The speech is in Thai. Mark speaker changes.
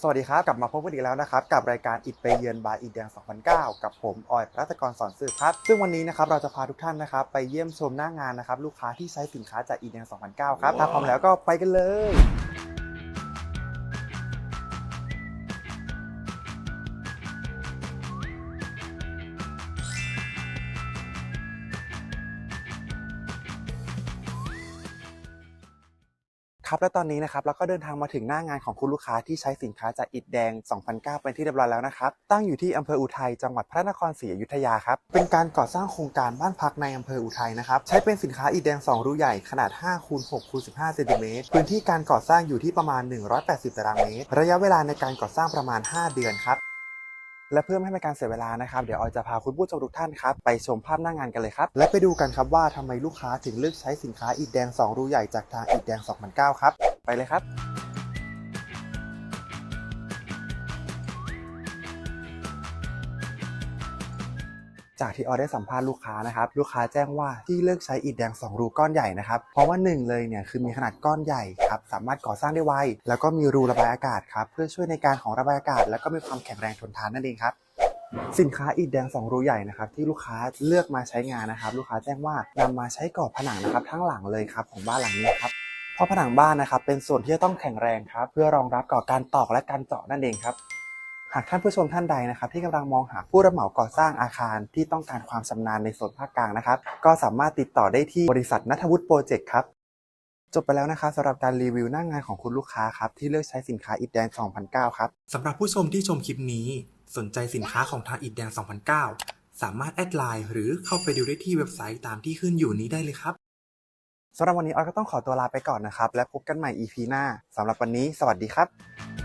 Speaker 1: สวัสดีครับ กลับมาพบกันอีกแล้วนะครับ กับรายการอิดไปเยือนบายอิดแดง 2009 กับผม ออยรัตกรสอนสื่อครับ ซึ่งวันนี้นะครับเราจะพาทุกท่านนะครับ ไปเยี่ยมชมหน้างานนะครับ ลูกค้าที่ใช้สินค้าจากอิดแดง 2009 ครับ ถ้าพร้อมแล้วก็ไปกันเลย ครับและตอนนี้นะครับเราก็เดินทางมาถึงหน้างานของคุณลูกค้าที่ใช้สินค้าจากอิฐแดง 2009 เป็นที่เรียบร้อยแล้วนะครับ ตั้งอยู่ที่อำเภออุทัยจังหวัดพระนครศรีอยุธยาครับ เป็นการก่อสร้างโครงการบ้านพักในอำเภออุทัยนะครับ ใช้เป็นสินค้าอิฐแดง 2 รูใหญ่ขนาด5คูณ6คูณ15เซนติเมตรพื้นที่การก่อสร้างอยู่ที่ประมาณ 180 ตารางเมตร ระยะเวลาในการก่อสร้างประมาณ 5 เดือนครับ และเพื่อไม่ให้เป็นการเสียเวลานะครับ เดี๋ยวออยจะพาคุณผู้ชมทุกท่านครับ ไปชมภาพหน้างานกันเลยครับ และไปดูกันครับว่าทำไมลูกค้าถึงเลือกใช้สินค้าอิฐแดง 2 รูใหญ่จากทางอิฐแดง 2009 ครับ ไปเลยครับ จากที่ออได้สัมภาษณ์ลูกค้านะครับลูกค้าแจ้งว่าที่เลือกใช้อิฐแดง 2 รูก้อนใหญ่นะครับเพราะว่าหนึ่งเลยเนี่ยคือมีขนาดก้อนใหญ่ครับสามารถก่อสร้างได้ไวแล้วก็มีรูระบายอากาศครับเพื่อช่วยในการของระบายอากาศ แล้วก็มีความแข็งแรงทนทานนั่นเองครับสินค้าอิฐแดง 2 รูใหญ่นะครับที่ลูกค้าเลือกมาใช้งานนะครับ ลูกค้าแจ้งว่านำมาใช้ก่อผนังนะครับทั้งหลังเลยครับของบ้านหลังนี้ครับเพราะผนังบ้านนะครับเป็นส่วนที่จะต้องแข็งแรงครับเพื่อรองรับก่อการตอกและการเจาะนั่นเองครับ หากท่านผู้ชมท่านใดนะครับ ที่กำลังมองหาผู้รับเหมาก่อสร้างอาคารที่ต้องการความชำนาญในโซนภาคกลางนะครับ ก็สามารถติดต่อได้ที่บริษัทนัทวุฒิโปรเจกต์ครับจบไปแล้วนะครับสำหรับการรีวิวหน้างงานของคุณลูกค้าครับ ที่เลือกใช้สินค้าอิฐแดง 2009 ครับ
Speaker 2: สำหรับผู้ชมที่ชมคลิปนี้ สนใจสินค้าของทางอิดแดง 2009 สามารถแอดไลน์หรือเข้าไปดูได้ที่เว็บไซต์ตามที่ขึ้นอยู่นี้ได้เลยครับ
Speaker 1: สำหรับวันนี้ออยก็ต้องขอตัวลาไปก่อนนะครับ และพบกันใหม่ EP หน้าสำหรับวันนี้ สวัสดีครับ